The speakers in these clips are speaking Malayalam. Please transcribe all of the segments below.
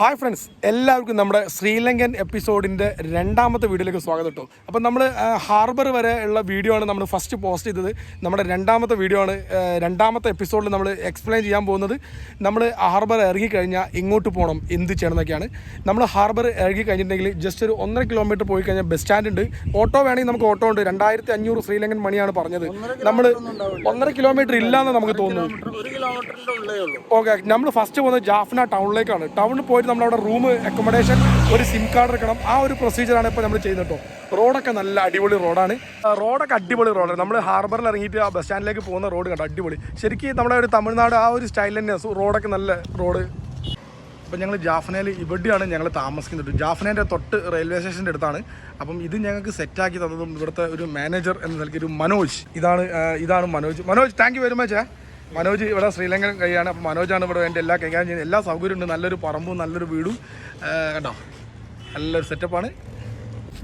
ഹായ് ഫ്രണ്ട്സ് എല്ലാവർക്കും നമ്മുടെ ശ്രീലങ്കൻ എപ്പിസോഡിന്റെ രണ്ടാമത്തെ വീഡിയോയിലേക്ക് സ്വാഗതം കേട്ടോ. അപ്പം നമ്മൾ ഹാർബർ വരെ ഉള്ള വീഡിയോ ആണ് നമ്മൾ ഫസ്റ്റ് പോസ്റ്റ് ചെയ്തത്. നമ്മുടെ രണ്ടാമത്തെ വീഡിയോ ആണ് രണ്ടാമത്തെ എപ്പിസോഡിൽ നമ്മൾ എക്സ്പ്ലെയിൻ ചെയ്യാൻ പോകുന്നത്. നമ്മൾ ഹാർബർ ഇറങ്ങിക്കഴിഞ്ഞാൽ ഇങ്ങോട്ട് പോകണം എന്ത് ചെയ്യണം എന്നൊക്കെയാണ് നമ്മൾ ഹാർബർ ഇറങ്ങി കഴിഞ്ഞിട്ടുണ്ടെങ്കിൽ ജസ്റ്റ് ഒരു ഒന്നര കിലോമീറ്റർ പോയി കഴിഞ്ഞാൽ ബസ് സ്റ്റാൻഡ് ഉണ്ട്. ഓട്ടോ വേണമെങ്കിൽ നമുക്ക് ഓട്ടോ ഉണ്ട്. രണ്ടായിരത്തി അഞ്ഞൂറ് ശ്രീലങ്കൻ മണിയാണ് പറഞ്ഞത്. നമ്മൾ ഒന്നര കിലോമീറ്റർ ഇല്ലാന്ന് നമുക്ക് തോന്നുന്നു ഓക്കെ നമ്മൾ ഫസ്റ്റ് പോകുന്നത് ജാഫ്ന ടൗണിലേക്കാണ് ടൗണിൽ പോയിട്ട് നമ്മൾ അവിടെ റൂം അക്കോമഡേഷൻ ഒരു സിം കാർഡ് എടുക്കണം. ആ ഒരു പ്രൊസീജിയറാണ് ഇപ്പോൾ നമ്മൾ ചെയ്യുന്നത് കേട്ടോ. റോഡൊക്കെ നല്ല അടിപൊളി റോഡാണ്. റോഡൊക്കെ അടിപൊളി റോഡാണ്. നമ്മൾ ഹാർബറിൽ ഇറങ്ങിയിട്ട് ആ ബസ് സ്റ്റാൻഡിലേക്ക് പോകുന്ന റോഡ് കണ്ടോ? അടിപൊളി. ശരിക്കും നമ്മുടെ ഒരു തമിഴ്നാട് ആ ഒരു സ്റ്റൈൽ തന്നെ റോഡൊക്കെ നല്ല റോഡ്. അപ്പം ഞങ്ങൾ ജാഫ്നയിൽ ഇവിടെയാണ് ഞങ്ങൾ താമസിക്കുന്നത്. ജാഫ്നേന്റെ തൊട്ട് റെയിൽവേ സ്റ്റേഷന്റെ അടുത്താണ്. അപ്പം ഇത് ഞങ്ങൾക്ക് സെറ്റാക്കി തന്നതും ഇവിടുത്തെ ഒരു മാനേജർ എന്ന നിലയ്ക്ക് ഒരു മനോജ്. ഇതാണ് ഇതാണ് Manoj. Manoj thank you very much Manoj ഇവിടെ ശ്രീലങ്കൻ കൈയാണ്. അപ്പം മനോജാണ് ഇവിടെ എന്റെ എല്ലാ കൈകാര്യം ചെയ്യുന്നത്. എല്ലാ സൗകര്യവും ഉണ്ട്. നല്ലൊരു പറമ്പും നല്ലൊരു വീടും. കേട്ടോ നല്ലൊരു സെറ്റപ്പാണ്.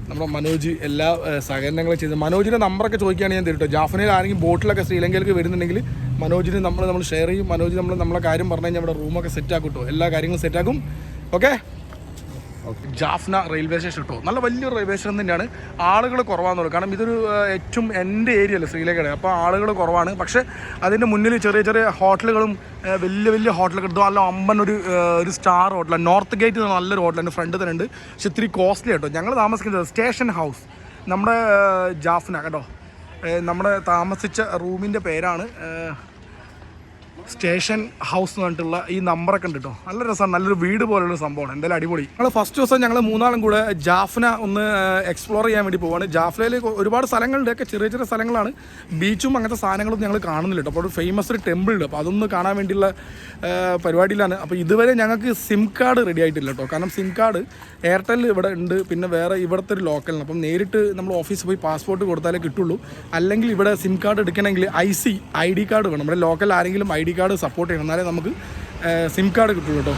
നമ്മുടെ മനോജ് എല്ലാ സഹകരണങ്ങളും ചെയ്ത്. മനോജിന്റെ നമ്പറൊക്കെ ചോദിക്കുകയാണ് ഞാൻ തരും ജാഫ്നയിൽ ആരെങ്കിലും ബോട്ടിലൊക്കെ ശ്രീലങ്കയിലേക്ക് വരുന്നുണ്ടെങ്കിൽ മനോജിന് നമ്മൾ നമ്മൾ ഷെയർ ചെയ്യും. മനോജ് നമ്മൾ നമ്മളെ കാര്യം പറഞ്ഞു കഴിഞ്ഞാൽ ഇവിടെ റൂമൊക്കെ സെറ്റാക്കും കേട്ടോ എല്ലാ കാര്യങ്ങളും സെറ്റാക്കും ഓക്കെ ജാഫ്ന റെയിൽവേ സ്റ്റേഷൻ കേട്ടോ നല്ല വലിയൊരു റെയിൽവേ സ്റ്റേഷൻ തന്നെയാണ്. ആളുകൾ കുറവാണെന്നുള്ളൂ കാരണം ഇതൊരു ഏറ്റവും എന്റെ ഏരിയ അല്ലേ ശ്രീലേഖയുടെ അപ്പോൾ ആളുകൾ കുറവാണ്. പക്ഷേ അതിന്റെ മുന്നിൽ ചെറിയ ചെറിയ ഹോട്ടലുകളും വലിയ വലിയ ഹോട്ടലൊക്കെ ഉണ്ട്. നല്ല അമ്പൻ ഒരു ഒരു സ്റ്റാർ ഹോട്ടലാണ്. നോർത്ത് ഗേറ്റ് നല്ലൊരു ഹോട്ടലാണ് ഫ്രണ്ട് തന്നെ ഉണ്ട്. പക്ഷെ ഇത്തിരി കോസ്റ്റ്ലി കേട്ടോ ഞങ്ങൾ താമസിക്കുന്നത് സ്റ്റേഷൻ ഹൗസ്. നമ്മുടെ ജാഫ്ന കേട്ടോ. നമ്മുടെ താമസിച്ച റൂമിന്റെ പേരാണ് സ്റ്റേഷൻ ഹൗസ് എന്ന് പറഞ്ഞിട്ടുള്ള ഈ നമ്പറൊക്കെ ഉണ്ട് കേട്ടോ. നല്ല രസമാണ്. നല്ലൊരു വീട് പോലുള്ള സംഭവമാണ്. എന്തായാലും അടിപൊളി. ഞങ്ങൾ ഫസ്റ്റ് ദിവസം ഞങ്ങൾ മൂന്നാളും കൂടെ ജാഫ്ന ഒന്ന് എക്സ്പ്ലോർ ചെയ്യാൻ വേണ്ടി പോവാണ്. ജാഫ്നയിൽ ഒരുപാട് സ്ഥലങ്ങളുണ്ട്. ഒക്കെ ചെറിയ ചെറിയ സ്ഥലങ്ങളാണ്. ബീച്ചും അങ്ങനത്തെ സാധനങ്ങളൊന്നും ഞങ്ങൾ കാണുന്നില്ല കേട്ടോ. അപ്പോൾ ഒരു ഫേമസ് ഒരു ടെമ്പിൾ ഉണ്ട്. അപ്പോൾ അതൊന്ന് കാണാൻ വേണ്ടിയുള്ള പരിപാടിയിലാണ്. അപ്പോൾ ഇതുവരെ ഞങ്ങൾക്ക് സിം കാർഡ് റെഡി ആയിട്ടില്ല കേട്ടോ. കാരണം സിം കാർഡ് എയർടെൽ ഇവിടെ ഉണ്ട്. പിന്നെ വേറെ ഇവിടുത്തെ ഒരു ലോക്കലാണ് അപ്പം നേരിട്ട് നമ്മൾ ഓഫീസിൽ പോയി പാസ്പോർട്ട് കൊടുത്താലേ കിട്ടുള്ളൂ. അല്ലെങ്കിൽ ഇവിടെ സിം കാർഡ് എടുക്കണമെങ്കിൽ I C I D card വേണം. നമ്മുടെ ലോക്കൽ ആരെങ്കിലും ഐ ഡി കാർഡ് സപ്പോർട്ട് ചെയ്യണം. എന്നാലേ നമുക്ക് സിം കാർഡ് കിട്ടും കേട്ടോ.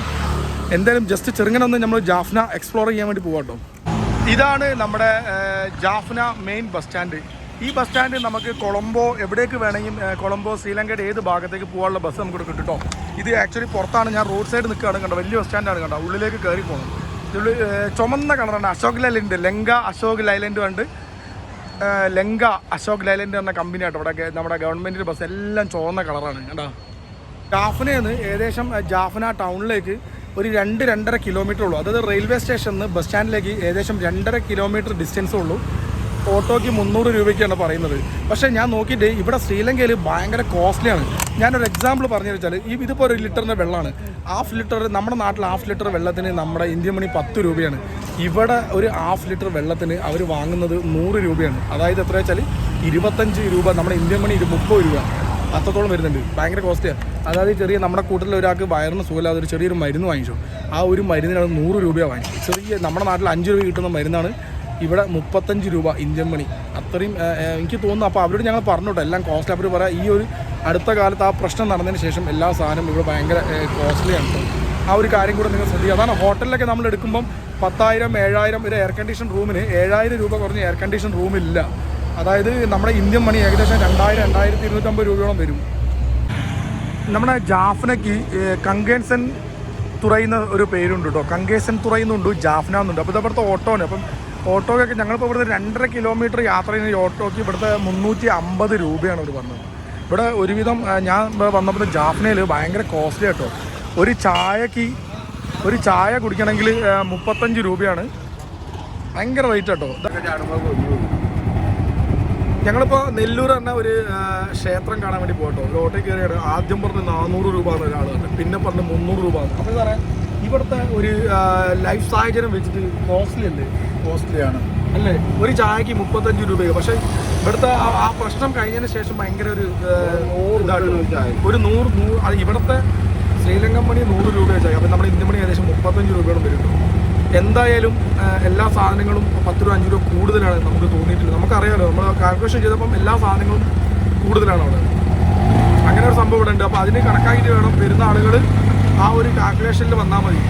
എന്തായാലും ജസ്റ്റ് ചെറുങ്ങനെ ഒന്ന് നമ്മൾ ജാഫ്ന എക്സ്പ്ലോർ ചെയ്യാൻ വേണ്ടി പോകാം കേട്ടോ ഇതാണ് നമ്മുടെ ജാഫ്ന മെയിൻ ബസ് സ്റ്റാൻഡ് ഈ ബസ് സ്റ്റാൻഡ് നമുക്ക് കൊളംബോ എവിടേക്ക് വേണമെങ്കിൽ കൊളംബോ ശ്രീലങ്കയുടെ ഏത് ഭാഗത്തേക്ക് പോകാനുള്ള ബസ് നമുക്ക് കിട്ടും കേട്ടോ ഇത് ആക്ച്വലി പുറത്താണ്. ഞാൻ റോഡ് സൈഡ് നിൽക്കുകയാണ് കണ്ടോ. വലിയ ബസ് സ്റ്റാൻഡാണ് കണ്ടോ. ഉള്ളിലേക്ക് കയറി പോകണം ഇതിൽ ചുമന്ന കളറാണ് അശോക് ലൈലൻഡ് ലങ്ക അശോക് ലൈലൻഡ് ഉണ്ട് ലങ്ക അശോക് ലൈലൻഡ് എന്ന കമ്പനി ഇവിടെ നമ്മുടെ ഗവൺമെന്റിന്റെ ബസ് എല്ലാം ചുവന്ന കളറാണ് കണ്ടോ? ജാഫ്നയിൽ നിന്ന് ഏകദേശം ജാഫ്ന ടൗണിലേക്ക് ഒരു രണ്ട് രണ്ടര കിലോമീറ്റർ ഉള്ളൂ. അതായത് റെയിൽവേ സ്റ്റേഷനിൽ നിന്ന് ബസ് സ്റ്റാൻഡിലേക്ക് ഏകദേശം രണ്ടര കിലോമീറ്റർ ഡിസ്റ്റൻസ് ഉള്ളൂ. ഓട്ടോയ്ക്ക് മുന്നൂറ് രൂപയ്ക്കാണ് പറയുന്നത്. പക്ഷേ ഞാൻ നോക്കിയിട്ട് ഇവിടെ ശ്രീലങ്കയിൽ ഭയങ്കര കോസ്റ്റ്ലിയാണ് ഞാനൊരു എക്സാമ്പിൾ പറഞ്ഞു വെച്ചാൽ ഈ ഇതിപ്പോൾ ഒരു ലിറ്ററിന്റെ വെള്ളമാണ് ഹാഫ് ലിറ്റർ നമ്മുടെ നാട്ടിൽ ഹാഫ് ലിറ്റർ വെള്ളത്തിന് നമ്മുടെ ഇന്ത്യൻ മണി പത്ത് രൂപയാണ്. ഇവിടെ ഒരു ഹാഫ് ലിറ്റർ വെള്ളത്തിന് അവർ വാങ്ങുന്നത് നൂറ് രൂപയാണ്. അതായത് എത്ര വെച്ചാൽ ഇരുപത്തഞ്ച് രൂപ നമ്മുടെ ഇന്ത്യൻ മണി ഇരു മുപ്പത് രൂപ. അത്രത്തോളം വരുന്നുണ്ട്. ഭയങ്കര കോസ്റ്റിയാണ് അതായത് ചെറിയ നമ്മുടെ കൂട്ടത്തിൽ ഒരാൾക്ക് വയറിന് സുഖമില്ലാതെ ഒരു ചെറിയൊരു മരുന്ന് വാങ്ങിച്ചു. ആ ഒരു മരുന്നിനാണ് നൂറ് രൂപയാണ് വാങ്ങിച്ചു ചെറിയ നമ്മുടെ നാട്ടിൽ അഞ്ച് രൂപ കിട്ടുന്ന മരുന്നാണ് ഇവിടെ മുപ്പത്തഞ്ച് രൂപ ഇന്ത്യൻ മണി. അത്രയും എനിക്ക് തോന്നുന്നു അപ്പോൾ അവരോട് ഞങ്ങൾ പറഞ്ഞോട്ടെ എല്ലാം കോസ്റ്റ് അവർ പറയാം ഈ ഒരു അടുത്ത കാലത്ത് ആ പ്രശ്നം നടന്നതിന് ശേഷം എല്ലാ സാധനവും ഇവിടെ ഭയങ്കര കോസ്റ്റ്ലിയാണ് ആ ഒരു കാര്യം കൂടെ നിങ്ങൾ ശ്രദ്ധിക്കുക. അതാണ് ഹോട്ടലിലൊക്കെ നമ്മൾ എടുക്കുമ്പം പത്തായിരം ഏഴായിരം ഒരു എയർ കണ്ടീഷൻ റൂമിന് ഏഴായിരം രൂപ കുറഞ്ഞ എയർ കണ്ടീഷൻ റൂമില്ല അതായത് നമ്മുടെ ഇന്ത്യൻ മണി ഏകദേശം രണ്ടായിരം രണ്ടായിരത്തി ഇരുന്നൂറ്റമ്പത് രൂപയോളം വരും. നമ്മുടെ ജാഫ്നയ്ക്ക് കങ്കേൻസൻ തുറയുന്ന ഒരു പേരുണ്ട് കേട്ടോ കങ്കേസൻ തുറയുന്നുണ്ട് ജാഫ്ന എന്നുണ്ട്. അപ്പോൾ ഇതവിടുത്തെ ഓട്ടോന്. അപ്പം ഓട്ടോയ്ക്കൊക്കെ ഞങ്ങളിപ്പോൾ ഇവിടുത്തെ രണ്ടര കിലോമീറ്റർ യാത്ര ചെയ്യുന്ന ഓട്ടോയ്ക്ക് ഇവിടുത്തെ മുന്നൂറ്റി അമ്പത് രൂപയാണ് അവർ വന്നത്. ഇവിടെ ഒരുവിധം ഞാൻ വന്നപ്പോൾ ജാഫ്നയിൽ ഭയങ്കര കോസ്റ്റ്ലി കേട്ടോ ഒരു ചായക്ക് ഒരു ചായ കുടിക്കണമെങ്കിൽ മുപ്പത്തഞ്ച് രൂപയാണ്. ഭയങ്കര റേറ്റ് കേട്ടോ ഞങ്ങളിപ്പോൾ നെല്ലൂർ എന്ന ഒരു ക്ഷേത്രം കാണാൻ വേണ്ടി പോകട്ടോ ഒരു ഓട്ടോ കയറിയാണ് ആദ്യം പറഞ്ഞ് നാനൂറ് രൂപ എന്ന് ഒരാൾ പിന്നെ പറഞ്ഞ് മുന്നൂറ് രൂപ എന്ന് അപ്പോൾ സാറേ ഇവിടുത്തെ ഒരു ലൈഫ് സാഹചര്യം വെച്ചിട്ട് കോസ്റ്റ്ലി അല്ലേ? കോസ്റ്റ്ലിയാണ് അല്ലേ? ഒരു ചായക്ക് മുപ്പത്തഞ്ച് രൂപയോ? പക്ഷെ ഇവിടുത്തെ ആ- പ്രശ്നം കഴിഞ്ഞതിന് ശേഷം ഭയങ്കര ഒരു ഒരു നൂറ് നൂറ് ഇവിടുത്തെ ശ്രീലങ്കൻ മണി നൂറ് രൂപയോ ചായ? അപ്പം നമ്മുടെ ഇന്ത്യൻ മണി ഏകദേശം മുപ്പത്തഞ്ച് രൂപയോളം വരും. എന്തായാലും എല്ലാ സാധനങ്ങളും പത്ത് രൂപ അഞ്ച് രൂപ കൂടുതലാണ് നമുക്ക് തോന്നിയിട്ടില്ല നമുക്കറിയാലോ നമ്മൾ കാൽക്കുലേഷൻ ചെയ്തപ്പം എല്ലാ സാധനങ്ങളും കൂടുതലാണ് അവിടെ. അങ്ങനെ ഒരു സംഭവം ഇവിടെ ഉണ്ട്. അപ്പോൾ അതിന് കണക്കാക്കിയിട്ട് വേണം വരുന്ന ആളുകൾ ആ ഒരു കാൽക്കുലേഷനിൽ വന്നാൽ മതി.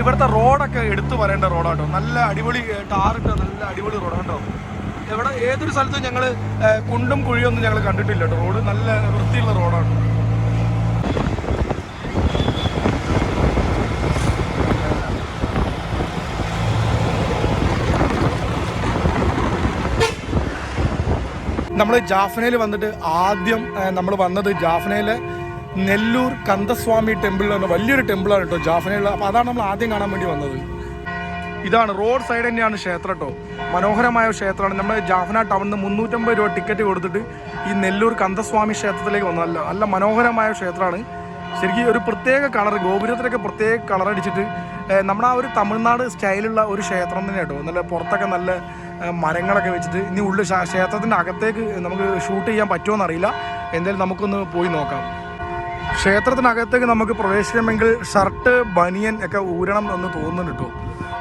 ഇവിടുത്തെ റോഡൊക്കെ എടുത്തു പറയേണ്ട റോഡാട്ടോ. നല്ല അടിപൊളി ടാറിട്ട് നല്ല അടിപൊളി റോഡാണ് കേട്ടോ എവിടെ ഏതൊരു സ്ഥലത്തും ഞങ്ങൾ കുണ്ടും കുഴിയൊന്നും ഞങ്ങൾ കണ്ടിട്ടില്ല കേട്ടോ. റോഡ് നല്ല വൃത്തിയുള്ള റോഡാണ്. നമ്മൾ ജാഫ്നയിൽ വന്നിട്ട് ആദ്യം നമ്മൾ വന്നത് ജാഫ്നയിലെ നെല്ലൂർ കന്തസ്വാമി എന്ന് വലിയൊരു ടെമ്പിളാണ് കേട്ടോ ജാഫ്നയിലുള്ള. അപ്പോൾ അതാണ് നമ്മൾ ആദ്യം കാണാൻ വേണ്ടി വന്നത്. ഇതാണ് റോഡ് സൈഡ് തന്നെയാണ് ക്ഷേത്രം കേട്ടോ. മനോഹരമായ ക്ഷേത്രമാണ്. നമ്മൾ ജാഫ്ന ടൗണിൽ നിന്ന് മുന്നൂറ്റമ്പത് രൂപ ടിക്കറ്റ് കൊടുത്തിട്ട് ഈ നെല്ലൂർ കന്തസ്വാമി ക്ഷേത്രത്തിലേക്ക് വന്നു. നല്ല മനോഹരമായ ക്ഷേത്രമാണ്. ശരിക്കും ഒരു പ്രത്യേക കളർ ഗോപുരത്തിലൊക്കെ പ്രത്യേക കളർ അടിച്ചിട്ട് നമ്മുടെ ആ ഒരു തമിഴ്നാട് സ്റ്റൈലുള്ള ഒരു ക്ഷേത്രം തന്നെ കേട്ടോ. നല്ല പുറത്തൊക്കെ നല്ല മരങ്ങളൊക്കെ വെച്ചിട്ട് ഇനി ഉള്ളിൽ ക്ഷ- ക്ഷേത്രത്തിന്റെ അകത്തേക്ക് നമുക്ക് ഷൂട്ട് ചെയ്യാൻ പറ്റുമോ എന്നറിയില്ല. എന്തായാലും നമുക്കൊന്ന് പോയി നോക്കാം. ക്ഷേത്രത്തിനകത്തേക്ക് നമുക്ക് പ്രവേശിക്കണമെങ്കിൽ ഷർട്ട് ബനിയൻ ഒക്കെ ഊരണം എന്ന് തോന്നുന്നുണ്ട് കേട്ടോ.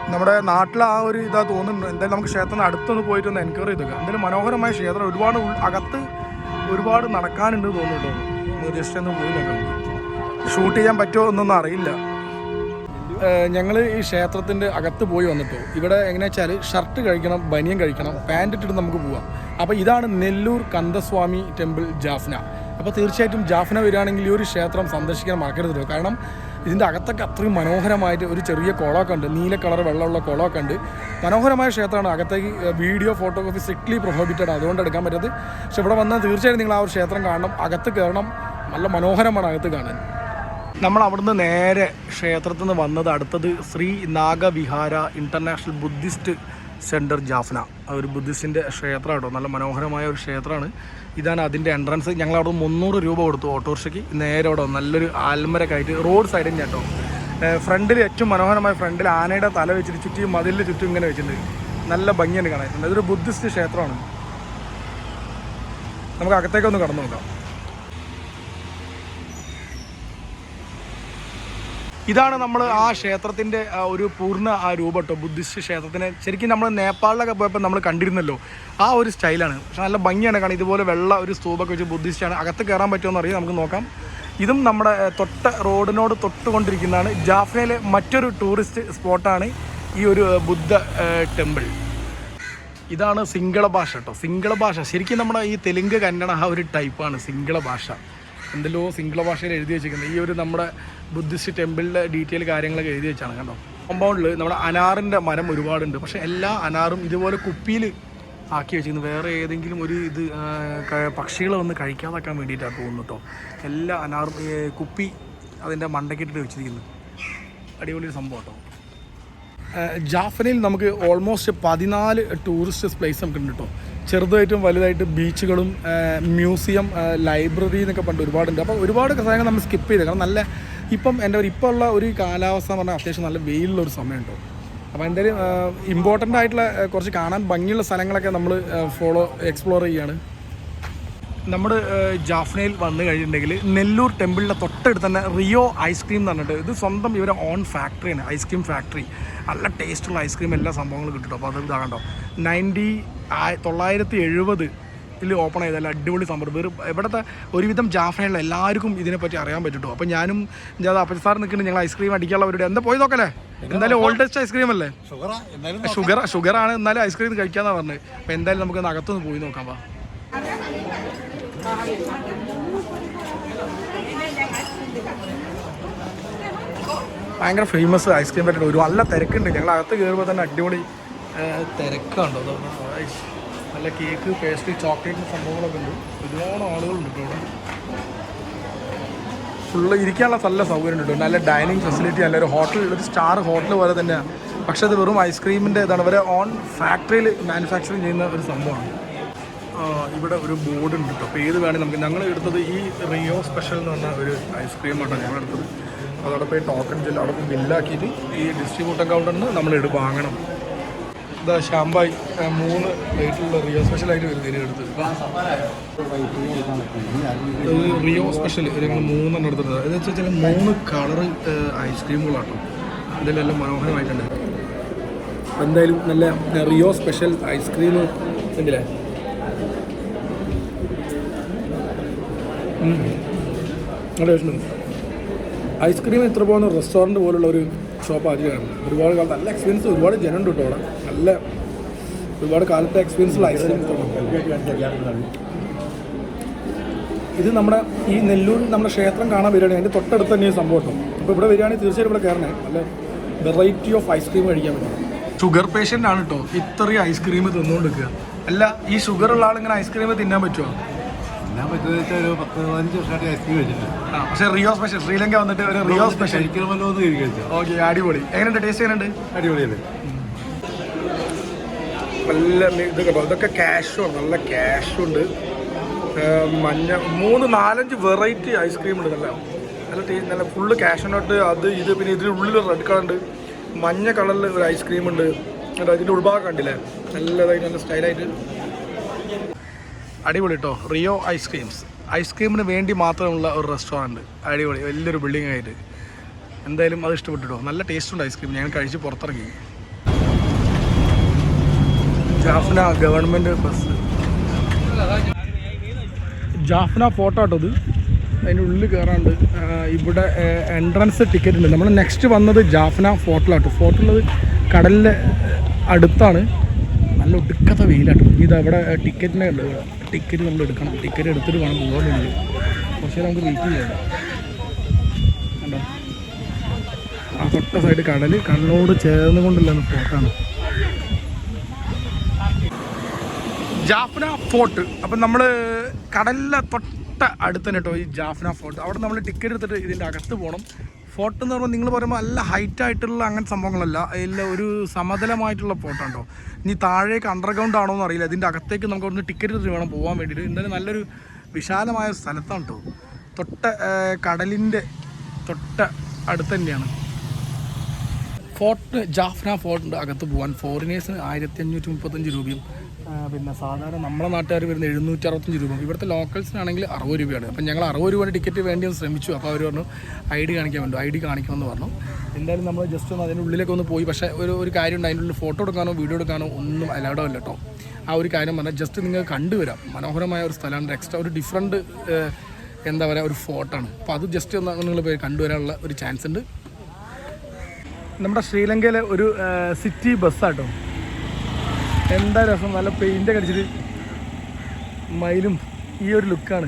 നമ്മുടെ നാട്ടിൽ ആ ഒരു ഇതാ തോന്നുന്നുണ്ട്. എന്തായാലും നമുക്ക് ക്ഷേത്രത്തിന് അടുത്തൊന്ന് പോയിട്ട് ഒന്ന് എൻക്വയറി ചെയ്തു എന്തായാലും മനോഹരമായ ക്ഷേത്രം ഒരുപാട് അകത്ത് ഒരുപാട് നടക്കാനുണ്ട് തോന്നുന്നുണ്ടോ ജസ്റ്റ് ഒന്ന് പോയി നോക്കാം. ഷൂട്ട് ചെയ്യാൻ പറ്റുമോ എന്നൊന്നും അറിയില്ല. ഞങ്ങൾ ഈ ക്ഷേത്രത്തിന്റെ അകത്ത് പോയി വന്നിട്ട് ഇവിടെ എങ്ങനെയാ വെച്ചാൽ ഷർട്ട് കഴിക്കണം ബനിയൻ കഴിക്കണം പാന്റ് ഇട്ടിട്ട് നമുക്ക് പോവാം. അപ്പോൾ ഇതാണ് നെല്ലൂർ കന്തസ്വാമി ടെമ്പിൾ ജാഫ്ന. അപ്പോൾ തീർച്ചയായിട്ടും ജാഫ്ന വരികയാണെങ്കിൽ ഈ ഒരു ക്ഷേത്രം സന്ദർശിക്കാൻ മറക്കരുത് കാരണം ഇതിന്റെ അകത്തൊക്കെ അത്രയും മനോഹരമായിട്ട് ഒരു ചെറിയ കുളമൊക്കെ ഉണ്ട്. നീല കളർ വെള്ളമുള്ള കുളമൊക്കെ ഉണ്ട്. മനോഹരമായ ക്ഷേത്രമാണ്. അകത്തേക്ക് വീഡിയോ ഫോട്ടോഗ്രാഫി സ്ട്രിക്ട്ലി പ്രൊഹോബിറ്റഡ് അതുകൊണ്ട് എടുക്കാൻ പറ്റരുത് പക്ഷെ ഇവിടെ വന്നാൽ തീർച്ചയായിട്ടും നിങ്ങൾ ആ ഒരു ക്ഷേത്രം കാണണം. അകത്ത് കയറണം. നല്ല മനോഹരമാണ് അകത്ത് കാണാൻ. നമ്മൾ അവിടുന്ന് നേരെ ക്ഷേത്രത്തിൽ നിന്ന് വന്നത് അടുത്തത് Shri Nagavihara international Buddhist centre Jaffna. ഒരു ബുദ്ധിസ്റ്റിന്റെ ക്ഷേത്രം കേട്ടോ. നല്ല മനോഹരമായ ഒരു ക്ഷേത്രമാണ്. ഇതാണ് അതിന്റെ എൻട്രൻസ് ഞങ്ങൾ അവിടെ മുന്നൂറ് രൂപ കൊടുത്തു ഓട്ടോറിക്ഷയ്ക്ക്. നേരെ അവിടെ നല്ലൊരു ആൽമരൊക്കെ ആയിട്ട് റോഡ് സൈഡിൽ കേട്ടോ. ഫ്രണ്ടിൽ ഏറ്റവും മനോഹരമായ ഫ്രണ്ടിൽ ആനയുടെ തല വെച്ചിട്ട് ചുറ്റും മതിലിന്റെ ചുറ്റും ഇങ്ങനെ വെച്ചിട്ടുണ്ട്. നല്ല ഭംഗിയാണ് കാണാൻ. ഇതൊരു ബുദ്ധിസ്റ്റ് ക്ഷേത്രമാണ്. നമുക്ക് അകത്തേക്കൊന്ന് കടന്നു നോക്കാം. ഇതാണ് നമ്മൾ ആ ക്ഷേത്രത്തിന്റെ ഒരു പൂർണ ആ രൂപം കേട്ടോ ബുദ്ധിസ്റ്റ് ക്ഷേത്രത്തിന്. ശരിക്കും നമ്മൾ നേപ്പാളിലൊക്കെ പോയപ്പോൾ നമ്മൾ കണ്ടിരുന്നല്ലോ ആ ഒരു സ്റ്റൈലാണ്. പക്ഷെ നല്ല ഭംഗിയാണ് കാരണം ഇതുപോലെ വെള്ള ഒരു സ്തൂപൊക്കെ വെച്ച് ബുദ്ധിസ്റ്റാണ്. അകത്ത് കയറാൻ പറ്റുമോ അറിയാം നമുക്ക് നോക്കാം. ഇതും നമ്മുടെ തൊട്ട റോഡിനോട് തൊട്ടുകൊണ്ടിരിക്കുന്നതാണ്. ജാഫ്നയിലെ മറ്റൊരു ടൂറിസ്റ്റ് സ്പോട്ടാണ് ഈ ഒരു ബുദ്ധ ടെമ്പിൾ. ഇതാണ് സിംഗള ഭാഷ കേട്ടോ സിംഗള ഭാഷ. ശരിക്കും നമ്മുടെ ഈ തെലുങ്ക് കന്നഡ ആ ഒരു ടൈപ്പാണ് സിംഗള ഭാഷ. എന്തെല്ലോ സിംഗിള ഭാഷയിൽ എഴുതി വെച്ചിരിക്കുന്നത്. ഈ ഒരു നമ്മുടെ ബുദ്ധിസ്റ്റ് ടെമ്പിളിലെ ഡീറ്റെയിൽ കാര്യങ്ങളൊക്കെ എഴുതി വെച്ചാണ് കണ്ടോ കോമ്പൗണ്ടിൽ നമ്മുടെ അനാറിന്റെ മരം ഒരുപാടുണ്ട്. പക്ഷേ എല്ലാ അനാറും ഇതുപോലെ കുപ്പിയിൽ ആക്കി വെച്ചിരിക്കുന്നത് വേറെ ഏതെങ്കിലും ഒരു ഇത് പക്ഷികളെ വന്ന് കഴിക്കാതാക്കാൻ വേണ്ടിയിട്ടാണ് തോന്നുന്നു കേട്ടോ. എല്ലാ അനാറും കുപ്പി അതിന്റെ മണ്ടക്കിട്ടിട്ട് വെച്ചിരിക്കുന്നു. അടിപൊളി സംഭവം കേട്ടോ. ജാഫനയിൽ നമുക്ക് ഓൾമോസ്റ്റ് പതിനാല് ടൂറിസ്റ്റ് പ്ലേസ് നമുക്ക് ഉണ്ട് കേട്ടോ. ചെറുതായിട്ടും വലുതായിട്ട് ബീച്ചുകളും മ്യൂസിയം ലൈബ്രറി എന്നൊക്കെ പണ്ട് ഒരുപാടുണ്ട്. അപ്പോൾ ഒരുപാട് സാധനങ്ങൾ നമ്മൾ സ്കിപ്പ് ചെയ്ത്. കാരണം നല്ല ഇപ്പം എന്റെ ഒരു ഇപ്പോൾ ഉള്ള ഒരു കാലാവസ്ഥ എന്ന് പറഞ്ഞാൽ അത്യാവശ്യം നല്ല വെയിലുള്ള ഒരു സമയമുണ്ടോ. അപ്പോൾ എന്തായാലും ഇമ്പോർട്ടന്റ് ആയിട്ടുള്ള കുറച്ച് കാണാൻ ഭംഗിയുള്ള സ്ഥലങ്ങളൊക്കെ നമ്മൾ ഫോളോ എക്സ്പ്ലോർ ചെയ്യാണ് നമ്മൾ ജാഫ്നയിൽ വന്നു കഴിഞ്ഞിട്ടുണ്ടെങ്കിൽ നെല്ലൂർ ടെമ്പിളിന്റെ തൊട്ടടുത്ത് തന്നെ റിയോ ഐസ്ക്രീം എന്ന് പറഞ്ഞിട്ട് ഇത് സ്വന്തം ഇവരെ ഓൺ ഫാക്ടറിയാണ് ഐസ്ക്രീം ഫാക്ടറി നല്ല ടേസ്റ്റുള്ള ഐസ്ക്രീം എല്ലാ സംഭവങ്ങളും കിട്ടും അപ്പോൾ അത് ഇതാകണ്ടോ? നയന്റി തൊള്ളായിരത്തി എഴുപത് ഇതിൽ ഓപ്പൺ ചെയ്താൽ അടിപൊളി സംഭവം. വേറെ ഇവിടുത്തെ ഒരുവിധം ജാഫ്നയിലുള്ള എല്ലാവർക്കും ഇതിനെപ്പറ്റി അറിയാൻ പറ്റും അപ്പോൾ ഞാനും ഞാൻ അപ്പം സാർ നിൽക്കുന്നുണ്ട് ഞങ്ങൾ ഐസ്ക്രീം അടിക്കാനുള്ളവരുടെ എന്താ പോയി നോക്കല്ലേ? എന്തായാലും ഓൾഡസ്റ്റ് ഐസ്ക്രീം അല്ലേ? ഷുഗർ ഷുഗർ ഷുഗറാണ് എന്നാലും ഐസ്ക്രീം കഴിക്കാന്നാണ് പറഞ്ഞത് അപ്പോൾ എന്തായാലും നമുക്ക് അകത്തുനിന്ന് പോയി നോക്കാം വാ. ഭയങ്കര ഫേമസ് ഐസ്ക്രീം പറ്റുന്നുണ്ട് ഒരു നല്ല തിരക്കുണ്ട്. ഞങ്ങൾ അകത്ത് കയറുമ്പോൾ തന്നെ അടിപൊളി തിരക്കുണ്ട് നല്ല കേക്ക് പേസ്ട്രി ചോക്ലേറ്റ് സംഭവങ്ങളൊക്കെ ഉണ്ട്. ഒരുപാട് ആളുകളുണ്ട് ഇവിടെ ഫുള്ള് ഇരിക്കാനുള്ള നല്ല സൗകര്യം ഉണ്ട് നല്ല ഡൈനിങ് ഫെസിലിറ്റി നല്ല ഒരു ഹോട്ടൽ ഒരു സ്റ്റാർ ഹോട്ടൽ പോലെ തന്നെയാണ് പക്ഷേ അത് വെറും ഐസ്ക്രീമിന്റെ ഇതാണ്. അവരെ ഓൺ ഫാക്ടറിയിൽ മാനുഫാക്ചറിങ് ചെയ്യുന്ന ഒരു സംഭവമാണ്. ഇവിടെ ഒരു ബോർഡ് ഉണ്ട് കേട്ടോ. അപ്പോൾ ഏത് വേണേൽ നമുക്ക് ഞങ്ങൾ എടുത്തത് ഈ റിയോ സ്പെഷ്യൽ എന്ന് പറഞ്ഞ ഒരു ഐസ്ക്രീം ആണ് ഞങ്ങൾ എടുത്തത്. അതോടെ പോയി ടോക്കൺ ജെൽ അവിടെ ബില്ലാക്കിയിട്ട് ഈ ഡിസ്ട്രിബ്യൂട്ടർ അക്കൗണ്ടിൽ നിന്ന് നമ്മൾ എടുത്ത് വാങ്ങണം. ഇതാ ഷാമ്പായി മൂന്ന് പ്ലേറ്റിലുള്ള റിയോ സ്പെഷ്യൽ സ്പെഷ്യലായിട്ട് വരുന്നതിന് എടുത്തത്. റിയോ സ്പെഷ്യൽ ഞങ്ങൾ മൂന്നെണ്ണം എടുത്തിട്ടത് എന്ന് വെച്ചാൽ മൂന്ന് കളർ ഐസ്ക്രീമുകളാട്ടോ ഇതിലെല്ലാം മനോഹരമായിട്ടുണ്ട്. എന്തായാലും നല്ല റിയോ സ്പെഷ്യൽ ഐസ്ക്രീം ഉണ്ടല്ലേ? നല്ല ഐസ്ക്രീം ഇത്ര പോകുന്ന റെസ്റ്റോറന്റ് പോലുള്ള ഒരു ഷോപ്പ് ആദ്യമാണ് ഒരുപാട് കാലത്ത് നല്ല എക്സ്പീരിയൻസ് ഒരുപാട് ജനം ഉണ്ട് അവിടെ. നല്ല ഒരുപാട് കാലത്തെ എക്സ്പീരിയൻസുള്ള ഐസ്ക്രീം ഇത് നമ്മുടെ ഈ നെല്ലൂർ നമ്മുടെ ക്ഷേത്രം കാണാൻ വരികയാണ്. അതിന്റെ തൊട്ടടുത്ത് തന്നെ സംഭവം കേട്ടോ. അപ്പോൾ ഇവിടെ വരികയാണെങ്കിൽ തീർച്ചയായും ഇവിടെ കയറണേ. നല്ല വെറൈറ്റി ഓഫ് ഐസ്ക്രീം കഴിക്കാൻ പറ്റും. ഷുഗർ പേഷ്യന്റ് ആണ് കേട്ടോ. ഇത്രയും ഐസ്ക്രീം തിന്നുകൊണ്ടിരിക്കുക. അല്ല ഈ ഷുഗർ ഉള്ള ആളിങ്ങനെ ഐസ്ക്രീം തിന്നാൻ പറ്റുമോ ഞാൻ പറ്റുന്ന വെച്ചാൽ ഒരു പത്ത് പതിനഞ്ച് വർഷമായിട്ട് ഐസ്ക്രീം കഴിച്ചിട്ട് ആ പക്ഷേ റിയോ സ്പെഷ്യൽ ശ്രീലങ്ക വന്നിട്ട് ഒരു റിയോ സ്പെഷ്യൽ കഴിക്കണമല്ലോ എന്ന് കഴിച്ചു. ഓക്കെ അടിപൊളി. എങ്ങനെയുണ്ട്? ടേസ്റ്റ് എങ്ങനെയുണ്ട്? അടിപൊളിയല്ലേ? നല്ല മി- ഇതൊക്കെ ക്യാഷും നല്ല ക്യാഷും ഉണ്ട്. ഏർ മഞ്ഞ മൂന്ന് നാലഞ്ച് വെറൈറ്റി ഐസ്ക്രീം ഉണ്ട് നല്ല നല്ല ടേ നല്ല ഫുള്ള് ക്യാഷനോട്ട് അത് ഇത് പിന്നെ ഇതിന്റെ ഉള്ളിൽ റെഡ് കളർ ഉണ്ട്. മഞ്ഞ കളറിൽ ഒരു ഐസ്ക്രീം ഉണ്ട്. അതിന്റെ ഇതിന്റെ ഉൾഭാഗം കണ്ടില്ലേ? നല്ലതായിട്ട് നല്ല സ്റ്റൈലായിട്ട് അടിപൊളി കേട്ടോ റിയോ ഐസ്ക്രീംസ് ഐസ്ക്രീമിന് വേണ്ടി മാത്രമുള്ള ഒരു റെസ്റ്റോറന്റ് അടിപൊളി. വലിയൊരു ബിൽഡിംഗ് ആയിട്ട്. എന്തായാലും അത് ഇഷ്ടപ്പെട്ടു നല്ല ടേസ്റ്റ് ഉണ്ട് ഐസ്ക്രീം ഞാൻ കഴിച്ച് പുറത്തിറങ്ങി. Jaffna government bus Jaffna photo കേട്ടോ അതിന്റെ ഉള്ളിൽ കയറാണ്ട് ഇവിടെ എൻട്രൻസ് ടിക്കറ്റ് ഉണ്ട്. നമ്മൾ നെക്സ്റ്റ് വന്നത് ജാഫ്ന ഫോർട്ടിലാട്ടോ ഉള്ളത് കടലിന്റെ അടുത്താണ്. നല്ല ഒടുക്കത്തെ വെയിലാട്ടോ. ഇത് അവിടെ ടിക്കറ്റിനെ ഉണ്ട് ടിക്കറ്റ് നമ്മൾ എടുക്കണം. ടിക്കറ്റ് എടുത്തിട്ട് വേണം പോകാൻ വേണ്ടി. കുറച്ച് നേരം നമുക്ക് വെയിറ്റ് ചെയ്യണം കണ്ടോ? ആ തൊട്ട സൈഡ് കടൽ കണ്ണോട് ചേർന്ന് കൊണ്ടുള്ള ഫോട്ടാണ് ജാഫ്ന ഫോർട്ട്. അപ്പം നമ്മൾ കടലിലെ തൊട്ട അടുത്ത് തന്നെ കേട്ടോ ഈ ജാഫ്ന ഫോർട്ട്. അവിടെ നമ്മൾ ടിക്കറ്റ് എടുത്തിട്ട് ഇതിന്റെ അകത്ത് പോകണം ഫോർട്ട് എന്ന് പറയുമ്പോൾ നിങ്ങൾ പറയുമ്പോൾ നല്ല ഹൈറ്റ് ആയിട്ടുള്ള അങ്ങനെ സംഭവങ്ങളല്ല. അതിൽ ഒരു സമതലമായിട്ടുള്ള ഫോർട്ടാണ് ഉണ്ടോ ഇനി താഴേക്ക് അണ്ടർഗ്രൗണ്ട് ആണോ എന്ന് അറിയില്ല. ഇതിന്റെ അകത്തേക്ക് നമുക്ക് അവിടുന്ന് ടിക്കറ്റ് എടുത്ത് വേണം പോകാൻ വേണ്ടിയിട്ട്. എന്തായാലും നല്ലൊരു വിശാലമായ സ്ഥലത്താണ് കേട്ടോ തൊട്ട കടലിന്റെ തൊട്ട അടുത്ത് തന്നെയാണ്. ഫോർട്ട് ജാഫ്ന ഫോർട്ടിന്റെ അകത്ത് പോകാൻ ഫോറിനേഴ്സിന് ആയിരത്തി അഞ്ഞൂറ്റി മുപ്പത്തഞ്ച് രൂപയും പിന്നെ സാധാരണ നമ്മുടെ നാട്ടുകാർ വരുന്ന എഴുന്നൂറ്റി അറുപത്തഞ്ച് രൂപ. ഇവിടുത്തെ ലോക്കൽസിനാണെങ്കിൽ അറുപത് രൂപയാണ്. അപ്പം ഞങ്ങൾ അറുപത് രൂപയുടെ ടിക്കറ്റ് വേണ്ടി ശ്രമിച്ചു. അപ്പോൾ അവർ പറഞ്ഞു ഐ ഡി കാണിക്കാൻ വേണ്ടി. ഐ ഡി കാണിക്കണമെന്ന് പറഞ്ഞു. എന്തായാലും നമ്മൾ ജസ്റ്റ് ഒന്ന് അതിന്റെ ഉള്ളിലേക്ക് ഒന്ന് പോയി. പക്ഷേ ഒരു ഒരു കാര്യമുണ്ട് അതിന്റെ ഉള്ളിൽ ഫോട്ടോ എടുക്കാനോ വീഡിയോ എടുക്കാനോ ഒന്നും അലൗഡോ അല്ല കേട്ടോ ആ ഒരു കാര്യം പറഞ്ഞാൽ ജസ്റ്റ് നിങ്ങൾ കണ്ടുവരാം. മനോഹരമായ ഒരു സ്ഥലമാണ്. എക്സ്ട്രാ ഒരു ഡിഫറെന്റ് എന്താ പറയുക ഒരു ഫോട്ടോ ആണ്. അപ്പോൾ അത് ജസ്റ്റ് ഒന്ന് നിങ്ങൾ പോയി കണ്ടുവരാനുള്ള ഒരു ചാൻസ് ഉണ്ട്. നമ്മുടെ ശ്രീലങ്കയിലെ ഒരു സിറ്റി ബസ്സാട്ടോ എന്താ രസം? നല്ല പെയിന്റ് ഒക്കെ അടിച്ചിട്ട് മയിലും ഈ ഒരു ലുക്കാണ്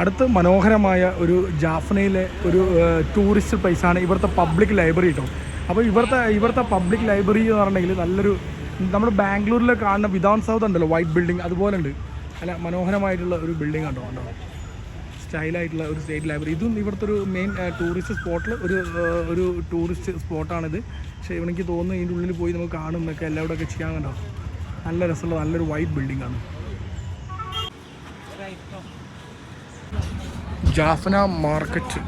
അടുത്ത് മനോഹരമായ ഒരു ജാഫ്നയിലെ ഒരു ടൂറിസ്റ്റ് പ്ലേസാണ് ഇവിടുത്തെ പബ്ലിക് ലൈബ്രറി കേട്ടോ അപ്പോൾ ഇവിടുത്തെ ഇവിടുത്തെ പബ്ലിക് ലൈബ്രറി എന്ന് പറഞ്ഞിട്ടുണ്ടെങ്കിൽ നല്ലൊരു നമ്മൾ ബാംഗ്ലൂരിൽ കാണുന്ന വിധാൻ സൗത്ത് ഉണ്ടല്ലോ വൈറ്റ് ബിൽഡിംഗ് അതുപോലെ ഉണ്ട്. നല്ല മനോഹരമായിട്ടുള്ള ഒരു ബിൽഡിംഗ് കണ്ടോ കണ്ടോ? സ്റ്റൈലായിട്ടുള്ള ഒരു സ്റ്റേറ്റ് ലൈബ്രറി ഇതും ഇവിടുത്തെ ഒരു മെയിൻ ടൂറിസ്റ്റ് സ്പോട്ടിൽ ഒരു ഒരു ടൂറിസ്റ്റ് സ്പോട്ടാണിത് പക്ഷേ എനിക്ക് തോന്നുന്നു ഇതിന്റെ ഉള്ളിൽ പോയി നമുക്ക് കാണുന്നൊക്കെ എല്ലാവരും ഒക്കെ ചെയ്യാൻ കണ്ടോ? നല്ല രസമുള്ള നല്ലൊരു വൈറ്റ് ബിൽഡിംഗ് ആണ്. ജാഫന മാർക്കറ്റ്.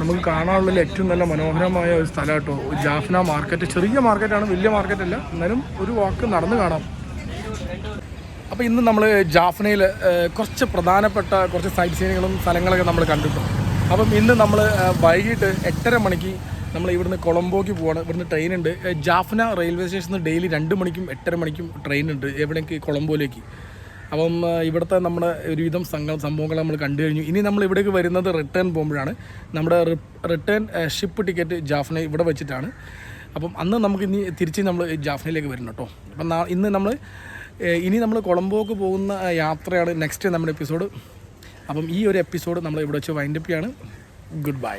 നമുക്ക് കാണാനുള്ള ഏറ്റവും നല്ല മനോഹരമായ ഒരു സ്ഥലം കേട്ടോ. ജാഫന മാർക്കറ്റ്. ചെറിയ മാർക്കറ്റാണ് വലിയ മാർക്കറ്റ് അല്ല എന്നാലും ഒരു വാക്ക് നടന്നു കാണാം. അപ്പോൾ ഇന്ന് നമ്മൾ ജാഫ്നയിൽ കുറച്ച് പ്രധാനപ്പെട്ട കുറച്ച് സൈറ്റ് സീനുകളും സ്ഥലങ്ങളൊക്കെ നമ്മൾ കണ്ടിട്ടു അപ്പം ഇന്ന് നമ്മൾ വൈകിട്ട് എട്ടര മണിക്ക് നമ്മൾ ഇവിടുന്ന് കൊളംബോക്ക് പോവാണ്. ഇവിടുന്ന് ട്രെയിൻ ഉണ്ട്. ജാഫ്ന റെയിൽവേ സ്റ്റേഷനിൽ ഡെയിലി രണ്ട് മണിക്കും എട്ടര മണിക്കും ട്രെയിൻ ഉണ്ട്. എവിടേക്ക്? കൊളംബോയിലേക്ക്. അപ്പം ഇവിടുത്തെ നമ്മുടെ ഒരുവിധം സംഘ സംഭവങ്ങൾ നമ്മൾ കണ്ടു കഴിഞ്ഞു. ഇനി നമ്മൾ ഇവിടേക്ക് വരുന്നത് റിട്ടേൺ പോകുമ്പോഴാണ്. നമ്മുടെ റിട്ടേൺ ഷിപ്പ് ടിക്കറ്റ് ജാഫ്ന ഇവിടെ വെച്ചിട്ടാണ്. അപ്പം അന്ന് നമുക്ക് ഇനി തിരിച്ച് നമ്മൾ ജാഫ്നയിലേക്ക് വരണം കേട്ടോ അപ്പം ഇന്ന് നമ്മൾ ഇനി നമ്മൾ കൊളംബോക്ക് പോകുന്ന യാത്രയാണ് നെക്സ്റ്റ് നമ്മുടെ എപ്പിസോഡ് അപ്പം ഈ ഒരു എപ്പിസോഡ് നമ്മൾ ഇവിടെ വെച്ച് വൈൻഡപ്പ് ചെയ്യാണ്. Good bye